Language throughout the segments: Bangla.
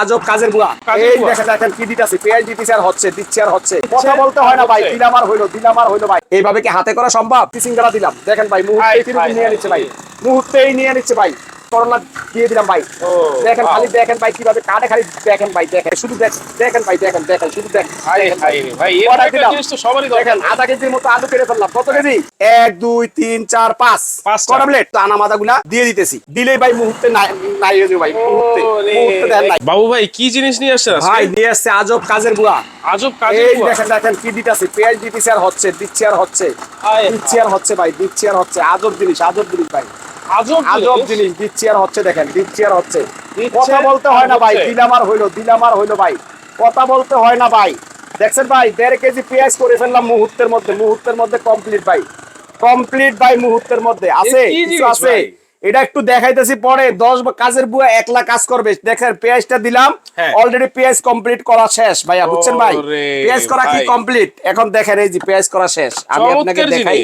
আজব কাজের বুয়া। কাজের এই বুয়া? দেখেন দেখেন কি দিতেছে পেঁয়াজ দিতেছে আর হচ্ছে দিচ্ছে আর হচ্ছে। কথা বলতে হয় না ভাই দিলাম আর হইল দিলাম আর হইল ভাই। এইভাবে কি হাতে করা সম্ভব? সিঙ্গারা দিলাম। দেখেন ভাই মুহূর্তে নিয়ে নিচ্ছে ভাই। মুহূর্তেই নিয়ে নিচ্ছে ভাই। করোনা দিয়ে দিলাম ভাই। দেখেন খালি দেখেন ভাই কীভাবে কাটে খালি দেখেন ভাই দেখেন শুধু দেখ দেখেন ভাই দেখেন দেখেন শুধু দেখেন। আধা কেজির মতো আলু কেটে ফেললাম। কত কেজি? এক দুই তিন চার পাঁচ। পাঁচটা। কটা প্লেট আনা মাথা গুলা দিয়ে দিতেছি। দিলেই ভাই মুহূর্তে নাই হয়ে ভাই বাবু ভাই কি জিনিস নিয়ে আজকে? ভাই নিয়ে আসছে আজব কাজের বুয়া। আজব কাজের এই। দেখেন দেখেন কি দিতেছে। পেঁয়াজ দিতেছে আর হচ্ছে দিচ্ছে আর হচ্ছে। দিচ্ছে আর হচ্ছে ভাই দিচ্ছে আর হচ্ছে। আজব জিনিস আজব জিনিস ভাই। আজব জিনিস। দিচ্ছে আর হচ্ছে দেখেন দিচ্ছে আর হচ্ছে। কথা বলতে হয় না ভাই হচ্ছে। দিলাম আর হইল দিলাম আর হইল ভাই। কথা বলতে হয় না ভাই। দেখছেন ভাই দেড় কেজি পেঁয়াজ করে ফেললাম মুহূর্তের মধ্যে মুহূর্তের মধ্যে কমপ্লিট ভাই। কমপ্লিট ভাই মুহূর্তের মধ্যে। আছে আছে? এটা একটু দেখাইতেছি পরে দশ কাজের বুয়া একলা কাজ করবে। দেখেন পেঁয়াজটা দিলাম হ্যাঁ। অলরেডি পেঁয়াজ কমপ্লিট করা শেষ। ভাইয়া বুঝছেন ভাই পেঁয়াজ করা কি কমপ্লিট এখন দেখেন এই যে পেঁয়াজ করা শেষ। আমি আপনাকে দেখাই।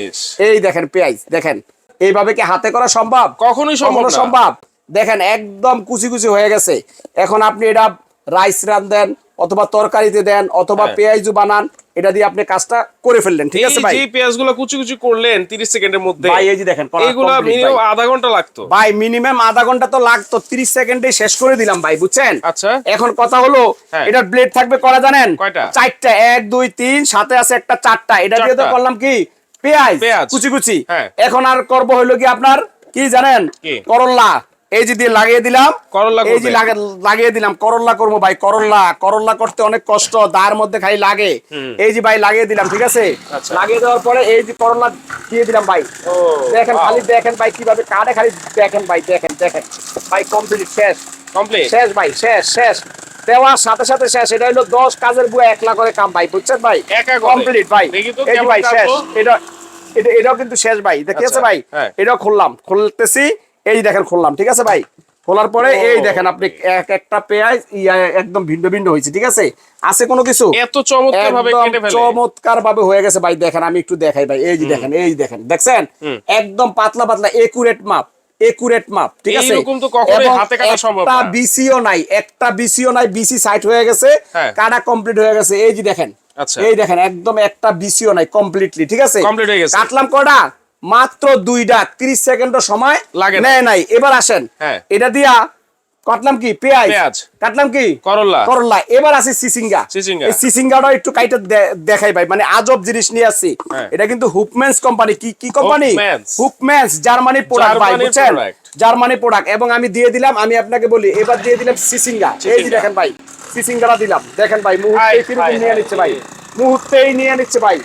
এই দেখেন পেঁয়াজ দেখেন। এইভাবে কি হাতে করা সম্ভব? কখনোই সম্ভব সম্ভব? দেখেন একদম কুচি কুচি হয়ে গেছে। এখন আপনি এটা রাইস রান দেন অথবা তরকারিতে দেন অথবা হ্যাঁ। পেঁয়াজু বানান এটা দিয়ে আপনি কাজটা করে ফেললেন ঠিক আছে ভাই? যে পেঁয়াজগুলো কুচি কুচি করলেন 30 সেকেন্ডের মধ্যে ভাই এই যে দেখেন complete মিনিমাম আধা ঘণ্টা লাগতো। ভাই মিনিমাম আধা ঘণ্টা তো লাগতো 30 সেকেন্ডে শেষ করে দিলাম ভাই বুঝছেন? আচ্ছা। এখন কথা হলো হ্যাঁ। এটার ব্লেড থাকবে করা জানেন? কয়টা? চারটা এক দুই তিন সাথে আছে একটা চারটা। এটা দিয়ে তো। করলাম কি? পেঁয়াজ। কুচি কুচি। হ্যাঁ। এখন আর করব হলো কি আপনার কি জানেন? করল্লা এই যে দিয়ে লাগিয়ে দিলাম। করল্লা এই যে লাগিয়ে দিলাম। করল্লা করব ভাই করল্লা করল্লা করতে অনেক কষ্ট দার মধ্যে খালি লাগে। এই যে ভাই লাগিয়ে দিলাম ঠিক আছে? আচ্ছা। লাগিয়ে দেওয়ার পরে এই যে করল্লা দিয়ে দিলাম ভাই। দেখেন খালি দেখেন ভাই কীভাবে কাটে খালি দেখেন ভাই দেখেন দেখেন। ভাই কমপ্লিট শেষ। কমপ্লিট শেষ ভাই শেষ শেষ। দেওয়ার সাথে সাথে শেষ। এটা হলো দশ কাজের বুয়া একলা করে কাম ভাই বুঝছেন ভাই? কমপ্লিট ভাই। এই ভাই শেষ। এটা এটা এটাও কিন্তু শেষ ভাই। দেখি আছে আচ্ছা, ভাই? হ্যাঁ। এটাও খুললাম। খুলতেছি। এই দেখেন খুললাম। ঠিক আছে ভাই? খোলার পরে এই দেখেন আপনি এক একটা পেঁয়াজ ইয়া একদম ভিন্ন ভিন্ন হয়েছে ঠিক আছে? আছে কোনো কিছু? এত চমৎকার ভাবে কেটে ফেলে। চমৎকার ভাবে হয়ে গেছে ভাই। দেখেন আমি একটু দেখাই ভাই। এই যে দেখেন এই দেখেন। দেখছেন? একদম পাতলা পাতলা একুরেট মাপ। একুরেট মাপ ঠিক আছে এরকম তো কখনোই হাতে কাটা সম্ভব না। বিসিও নাই একটা বিসিও নাই বিসি সাইট হয়ে গেছে হ্যাঁ। কাটা কমপ্লিট হয়ে গেছে এই যে দেখেন আচ্ছা। এই দেখেন একদম একটা বিসিও নাই কমপ্লিটলি ঠিক আছে কমপ্লিট হয়ে গেছে। কাটলাম কটা মাত্র দুইটা 30 সেকেন্ডের সময় লাগে নাই নেয় নাই এবার আসেন হ্যাঁ। এটা দিয়া কাটলাম কি? পেঁয়াজ। কাটলাম কি? করল্লা। করল্লা। এবার আছে সিসিঙ্গা। সিসিঙ্গা। সিসিঙ্গাটা একটু কাইটা দেখাই ভাই। মানে আজব জিনিস নিয়ে আসছি। হ্যাঁ। এটা কিন্তু হুকম্যান্স কোম্পানি। কি কি কোম্পানি। হুকম্যান্স জার্মানি প্রোডাক্ট ভাই বুঝছেন? জার্মানি প্রোডাক্ট এবং আমি দিয়ে দিলাম আমি আপনাকে বলি এবার দিয়ে দিলাম সিসিঙ্গা। এই যে। দেখেন ভাই সিসিঙ্গাটা দিলাম। দেখেন ভাই মুহূর্তে কীরকম নিয়ে নিচ্ছে ভাই। মুহূর্তেই নিয়ে নিচ্ছে ভাই।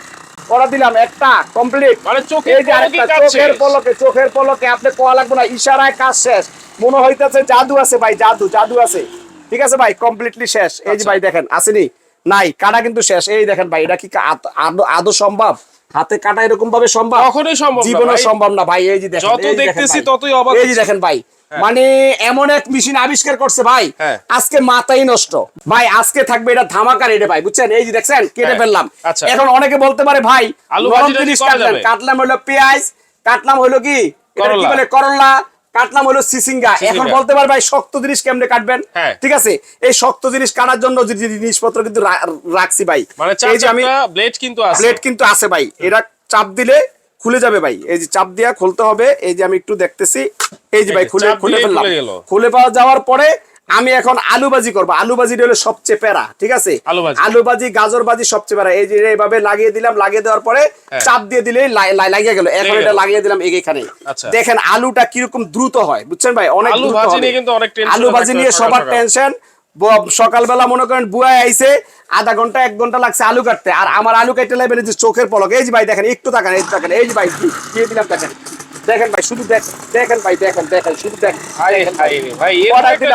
করা দিলাম একটা কমপ্লিট মানে চোখের পলকে চোখের পলকে আপনি কোয়া লাগবে না। ইশারায় কাজ শেষ। মনে হইতেছে জাদু আছে ভাই জাদু জাদু আছে। ঠিক আছে ভাই কমপ্লিটলি শেষ। এই যে আচ্ছা। ভাই দেখেন আসেনি? নাই কাটা কিন্তু শেষ। এই দেখেন ভাই এটা কি আদৌ- সম্ভব? হাতে কাটা এরকম ভাবে সম্ভব? কখনোই সম্ভব না জীবনে সম্ভব না ভাই এই যে দেখেন যত দেখতেছি ততই অবাক এই যে দেখেন ভাই মানে এমন এক মেশিন আবিষ্কার করছে ভাই হ্যাঁ। আজকে মাথাই নষ্ট। ভাই আজকে থাকবে এটা ধামাকা রেটে ভাই বুঝছেন? এই যে দেখছেন কেটে হ্যাঁ। ফেললাম। আচ্ছা। এখন অনেকে বলতে পারে ভাই। কাটলাম হলো পেঁয়াজ কাটলাম হলো কি? এটা কি বলে করলা? কাটলাম হলো সিসিঙ্গা? এখন বলতে পারবে শক্ত জিনিস কেমনে কাটবেন? হ্যাঁ। ঠিক আছে? এই শক্ত জিনিস কাটার জন্য জিনিসপত্র কিন্তু রাখছি ভাই। মানে এই যে আমি ব্লেড কিন্তু আছে। প্লেট কিন্তু আছে ভাই। এরা চাপ দিলে খুলে যাবে ভাই। এই যে চাপ দিয়া খুলতে হবে। এই যে আমি একটু দেখতেছি। এই যে ভাই খুলে খুলে ফেললাম। খুলে পাওয়া যাওয়ার পরে আমি এখন আলু ভাজি করব। আলু ভাজি হলো সবচেয়ে প্যারা ঠিক আছে? আলু ভাজি। গাজর ভাজি সবচেয়ে প্যারা। এই যে এইভাবে লাগিয়ে দিলাম লাগিয়ে দেওয়ার পরে হ্যাঁ। চাপ দিয়ে দিলে লাগিয়ে গেল। এখন এটা লাগিয়ে দিলাম এখানে। আচ্ছা। দেখেন আলুটা কীরকম দ্রুত হয় বুঝছেন ভাই? অনেক আলু দ্রুত ভাজি নিয়ে সবার। টেনশন সকালবেলা মনে করেন বুয়ায় আইছে আধা ঘণ্টা এক ঘণ্টা লাগছে আলু কাটতে। আর আমার আলু কাটতে লাগবে চোখের পলক। এই যে ভাই দেখেন একটু তাকান এই এই যে ভাই দিয়ে দিলাম দেখেন। দেখেন ভাই শুধু দেখ দেখেন ভাই দেখেন দেখেন শুধু দেখেন। ভাই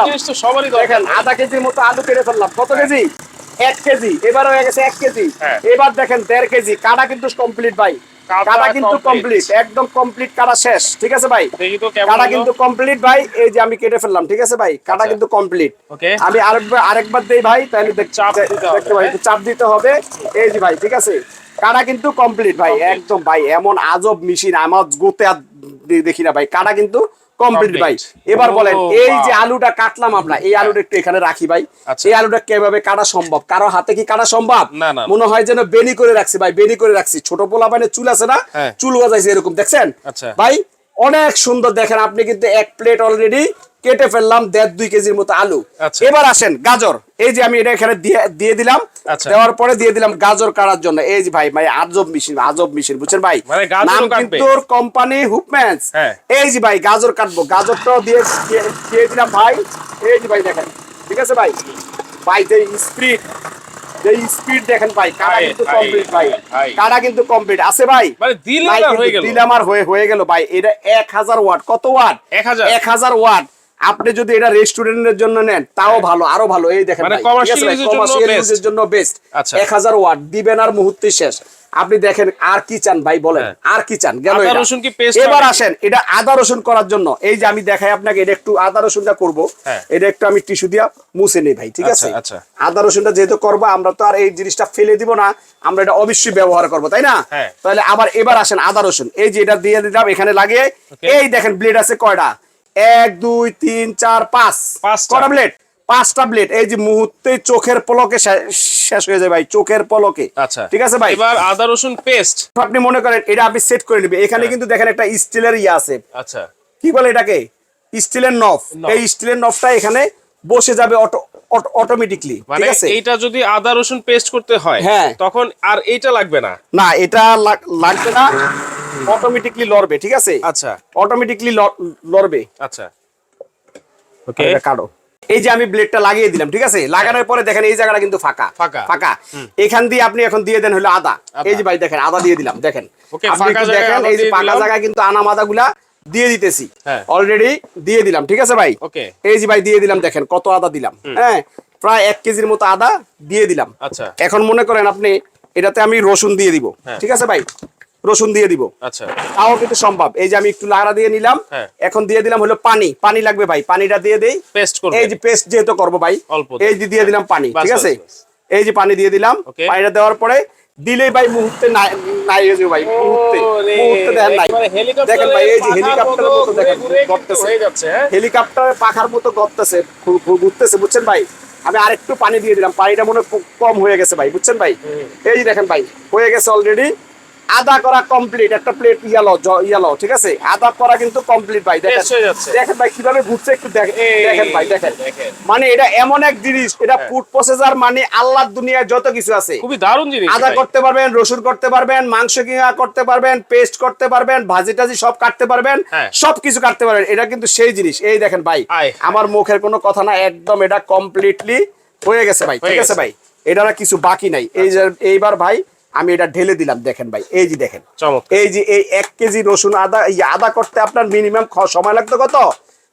জিনিস তো সবারই দেখেন আধা কেজির মতো আলু কেটে ফেললাম। কত কেজি? এক কেজি। এবার হয়ে গেছে এক কেজি। হ্যাঁ। এবার দেখেন দেড় কেজি। কাটা কিন্তু কমপ্লিট ভাই। কাটা কিন্তু কমপ্লিট একদম কমপ্লিট কাটা শেষ। ঠিক আছে ভাই? দেখি তো কেমন কাটা কিন্তু কমপ্লিট ভাই। এই যে আমি কেটে ফেললাম। ঠিক আছে ভাই? কাটা আচ্ছা। কিন্তু কমপ্লিট. আমি আরেকবার আরেকবার দেই ভাই তাহলে দেখ- চাপ দে- দেখতে হ্যাঁ? চাপ দিতে হবে। এই যে ভাই ঠিক আছে? কাটা কিন্তু কমপ্লিট ভাই একদম ভাই এমন আজব মেশিন আমার গোতে দেখি না ভাই কাটা কিন্তু কমপ্লিট ভাই। এবার বলেন এই যে আলুটা কাটলাম আমরা এই আলুটা একটু এখানে রাখি ভাই। আচ্ছা। এই আলুটা কীভাবে কাটা সম্ভব? কারও হাতে কি কাটা সম্ভব। মনে হয় যেন বেনি করে রাখছি ভাই বেনি করে রাখছি। ছোট পোলা পানে চুল আছে না হ্যাঁ। চুল গজাইছে এরকম দেখছেন? আচ্ছা। ভাই অনেক সুন্দর দেখেন আপনি কিন্তু এক প্লেট অলরেডি কেটে ফেললাম দেড় দুই কেজির মতো আলু। আচ্ছা। এবার আসেন গাজর। এই যে আমি এটা এখানে দিয়ে দিলাম। আচ্ছা। দেওয়ার পরে দিয়ে দিলাম গাজর কাটার জন্য। এই যে ভাই ভাই আজব মেশিন আজব মেশিন বুঝছেন ভাই? মানে নাম? কিন্তু কোম্পানি হুপম্যান্স। এই যে ভাই গাজর কাটবো। গাজরটাও দিয়ে দিয়ে- দিলাম ভাই। এই যে ভাই দেখেন ঠিক আছে ভাই? ভাই যে স্পিড যে স্পিড দেখেন ভাই কাটা কিন্তু কমপ্লিট ভাই। ভাই। কাটা কিন্তু কমপ্লিট আছে ভাই? মানে হয়ে। দিলাম আর হয়ে হয়ে গেল ভাই। এটা এক হাজার ওয়াট। কত ওয়াট? এক হাজার ওয়াট। আপনি যদি এটা রেস্টুরেন্টের জন্য নেন তাও ভালো আরও ভালো। এই দেখেন মানে use এর জন্য বেস্ট আচ্ছা। এক হাজার ওয়াট দিবেন আর মুহূর্তে শেষ। আপনি দেখেন আর কি চান ভাই বলেন হ্যাঁ। আর কি চান? গেল এবার আসেন এটা আদা রসুন করার জন্য। এই যে আমি দেখাই আপনাকে এটা একটু আদা রসুনটা করব। হ্যাঁ। এটা একটু আমি টিস্যু দিয়া মুছে নেই ভাই ঠিক আচ্ছা, আছে? আচ্ছা। আদা রসুনটা যেহেতু করব আমরা তো আর এই জিনিসটা ফেলে দিব না। আমরা এটা অবশ্যই ব্যবহার করব তাই না? হ্যাঁ। তাহলে আবার এবার আসেন আদা রসুন। এই যে এটা দিয়ে দিলাম এখানে লাগিয়ে। এই দেখেন ব্লেড আছে কয়টা? এক দুই তিন চার পাঁচ। কটা ব্লেড পাঁচটা ব্লেড এই যে মুহূর্তে চোখের পলকে শেষ হয়ে যায় ভাই চোখের পলকে। আচ্ছা। ঠিক আছে ভাই? এবার আদা রসুন পেস্ট আপনি মনে করেন এটা আপনি সেট করে নেবেন। এখানে হ্যাঁ। কিন্তু দেখেন একটা স্টিলের ইয়ে আছে। আচ্ছা। কি বলে এটাকে? স্টিলের নফ। এই স্টিলের নফটা এখানে বসে যাবে অটোমেটিকলি মানে ঠিক আছে? এইটা যদি আদা রসুন পেস্ট করতে হয় হ্যাঁ। তখন আর এইটা লাগবে না? না এটা লাগ- লাগবে না। অটোমেটিকলি লড়বে ঠিক আছে? আচ্ছা। অটোমেটিকলি লড়বে। আচ্ছা। ওকে। এটা কাটো এই যে আমি ব্লেডটা লাগিয়ে দিলাম ঠিক আছে? লাগানোর পরে দেখেন এই জায়গাটা কিন্তু ফাঁকা। ফাঁকা। ফাঁকা। এখান দিয়ে আপনি এখন দিয়ে দেন হলো আদা। এই যে ভাই দেখেন আদা দিয়ে দিলাম দেখেন। আপনি দেখেন এই যে ফাঁকা। জায়গায় কিন্তু আনাম আদাগুলা দিয়ে দিতেছি। হ্যাঁ। অলরেডি দিয়ে দিলাম ঠিক আছে ভাই. এই যে ভাই দিয়ে দিলাম দেখেন কত আদা দিলাম। হ্যাঁ প্রায় এক কেজির মতো আদা দিয়ে দিলাম। আচ্ছা। এখন মনে করেন আপনি এটাতে আমি রসুন দিয়ে দিব। হ্যাঁ। ঠিক আছে ভাই? রসুন দিয়ে দিব। আচ্ছা। তাও কিন্তু সম্ভব। এই যে আমি একটু লাড়া দিয়ে নিলাম হ্যাঁ। এখন দিয়ে দিলাম হলো পানি। পানি লাগবে ভাই পানিটা দিয়ে দেই। পেস্ট করবে। এই যে পেস্ট যেহেতু করব ভাই অল্প এই যে দিয়ে দিলাম পানি ঠিক আছে? এই যে পানি দিয়ে দিলাম পানিটা দেওয়ার পরে দিলেই ভাই মুহূর্তে নাই হয়ে যাবে ভাই মুহূর্তে মুহূর্তে দেখেন নাই। দেখেন ভাই এই যে হেলিকপ্টারের মতো দেখেন কিন্তু ঘুরতেছে হয়ে যাচ্ছে, হ্যাঁ? হেলিকপ্টারের পাখার মতো ঘু- ঘুরতেছে বুঝছেন ভাই? আমি আরেকটু পানি দিয়ে দিলাম পানিটা মনে হয় খুব কম হয়ে গেছে ভাই বুঝছেন ভাই? এই যে দেখেন ভাই হয়ে গেছে অলরেডি আদা করা কমপ্লিট একটা প্লেট ইয়ালো ইয়ালো ঠিক আছে? আদা করা কিন্তু কমপ্লিট ভাই দেখেন। হয়ে। দেখেন ভাই কীভাবে ঘুরছে একটু দেখেন ভাই দেখেন। মানে এটা এমন এক জিনিস এটা হ্যাঁ। ফুড প্রসেসর মানে আল্লাহর দুনিয়ায় যত কিছু আছে। খুবই দারুণ জিনিস আদা করতে পারবেন রসুন করতে পারবেন মাংস কিমা করতে পারবেন পেস্ট করতে পারবেন ভাজি টাজি সব কাটতে পারবেন হ্যাঁ। সব কিছু কাটতে পারবেন। এটা কিন্তু সেই জিনিস। এই দেখেন ভাই আমার মুখের কোনো কথা না একদম এটা কমপ্লিটলি হয়ে গেছে ভাই ঠিক আছে ভাই? এটা কিছু বাকি নাই। এই এইবার ভাই আমি এটা ঢেলে দিলাম দেখেন ভাই এই যে দেখেন। এই যে এই এক কেজি রসুন আদা এই আদা করতে আপনার মিনিমাম সময় লাগতো কত?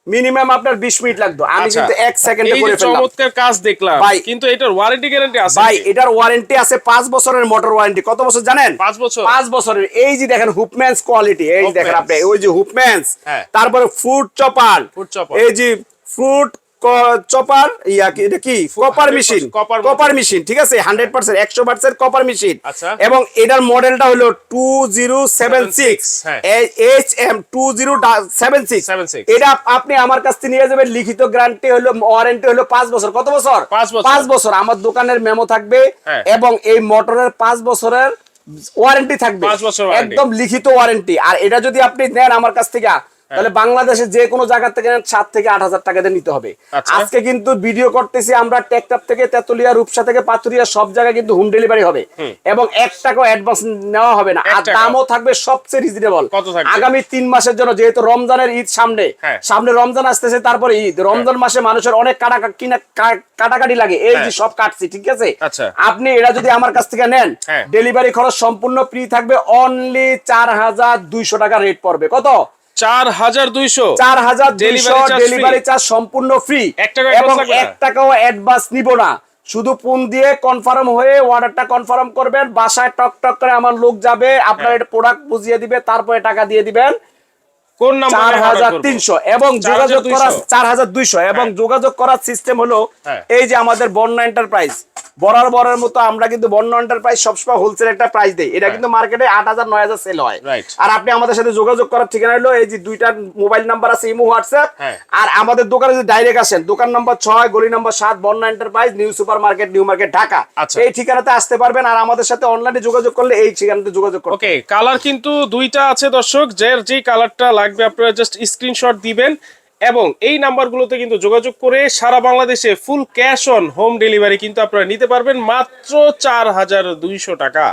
মিনিমাম আপনার বিশ মিনিট লাগতো। আমি আচ্ছা, কিন্তু এক সেকেন্ডে করে ফেললাম। চমৎকার কাজ দেখলাম ভাই, কিন্তু এটার ওয়ারেন্টি গ্যারান্টি আছে ভাই এটার ওয়ারেন্টি আছে পাঁচ বছরের মোটর ওয়ারেন্টি কত বছর জানেন? পাঁচ বছর? পাঁচ বছরের। এই যে দেখেন হুপম্যান্স কোয়ালিটি এই যে দেখেন। আপনি ওই যে হুপম্যান্স। তারপরে ফুড চপার Food chopper। এই যে ফুড চপার ইয়া কি এটা কি? কপার মেশিন কপার মেশিন ঠিক আছে? হান্ড্রেড পার্সেন্ট একশো পার্সেন্ট কপার মেশিন আচ্ছা। এবং এটার মডেলটা হলো two zero seven six. H M two zero seven six এটা আপনি আমার কাছ থেকে নিয়ে যাবেন। লিখিত গ্যারান্টি হলো ওয়ারেন্টি হলো পাঁচ বছর। কত বছর? পাঁচ বছর। আমার দোকানের মেমো থাকবে হ্যাঁ। এবং এই মোটরের পাঁচ বছরের ওয়ারেন্টি থাকবে। একদম লিখিত ওয়ারেন্টি আর এটা যদি আপনি নেন আমার কাছ থেকে তাহলে বাংলাদেশে যে কোনো জায়গা থেকে সাত থেকে আট হাজার টাকা দিয়ে নিতে হবে। আচ্ছা। আজকে কিন্তু ভিডিও করতেছি আমরা টেকটাপ থেকে তেতুলিয়া রূপসা থেকে পাতুরিয়া সব জায়গায় কিন্তু হোম ডেলিভারি হবে। এবং এক টাকাও অ্যাডভান্স নেওয়া হবে না। আর দামও থাকবে সবচেয়ে রিজনেবল আগামী তিন মাসের জন্য যেহেতু রমজানের ঈদ সামনে হ্যাঁ। সামনে রমজান আসতেছে তারপরে ঈদ। রমজান মাসে মানুষের অনেক কাটা কিনা কাটাকাটি লাগে। এই যে হ্যাঁ। সব কাটছি ঠিক আছে? আচ্ছা। আপনি এরা যদি আমার কাছ থেকে নেন হ্যাঁ। ডেলিভারি খরচ সম্পূর্ণ ফ্রি থাকবে অনলি চার হাজার দুইশো টাকা রেট পড়বে। কত? চার হাজার দুইশো। চার হাজার দুইশো ডেলিভারি চার্জ সম্পূর্ণ ফ্রি এক টাকাও এবং এক টাকাও অ্যাডভান্স নিব না। শুধু ফোন দিয়ে কনফার্ম হয়ে অর্ডারটা কনফার্ম করবেন। বাসায় টক টক করে আমার লোক যাবে আপনার হ্যাঁ। এটা প্রোডাক্ট বুঝিয়ে দিবে তারপরে টাকা দিয়ে দিবেন। কোন নাম্বার চার হাজার তিনশো এবং যোগাযোগ করার চার হাজার দুইশো এবং যোগাযোগ করার সিস্টেম হলো। এই যে আমাদের বন্যা এন্টারপ্রাইজ বরার বরের মতো আমরা কিন্তু বন্য এন্টারপ্রাইজ সবসময় হোলসেল একটা প্রাইস দেই। এটা কিন্তু মার্কেটে আট হাজার সেল হয়। আর আপনি আমাদের সাথে যোগাযোগ করার ঠিকানা হলো এই যে দুইটা মোবাইল নাম্বার আছে ইমো হোয়াটসঅ্যাপ। আর আমাদের দোকানে যদি ডাইরেক্ট আসেন দোকান নাম্বার ছয় গলি নাম্বার সাত Bonna enterprise new super market new market Dhaka. আচ্ছা। এই ঠিকানাতে আসতে পারবেন আর আমাদের সাথে অনলাইনে যোগাযোগ করলে এই ঠিকানাতে যোগাযোগ করতে ওকে কালার কিন্তু দুইটা আছে দর্শক। যে কালারটা লাগবে, আপনারা জাস্ট স্ক্রিনশট দিবেন এবং এই নাম্বারগুলোতে কিন্তু যোগাযোগ করে সারা বাংলাদেশে full cash on home delivery কিন্তু আপনারা নিতে পারবেন মাত্র চার হাজার দুইশো টাকা।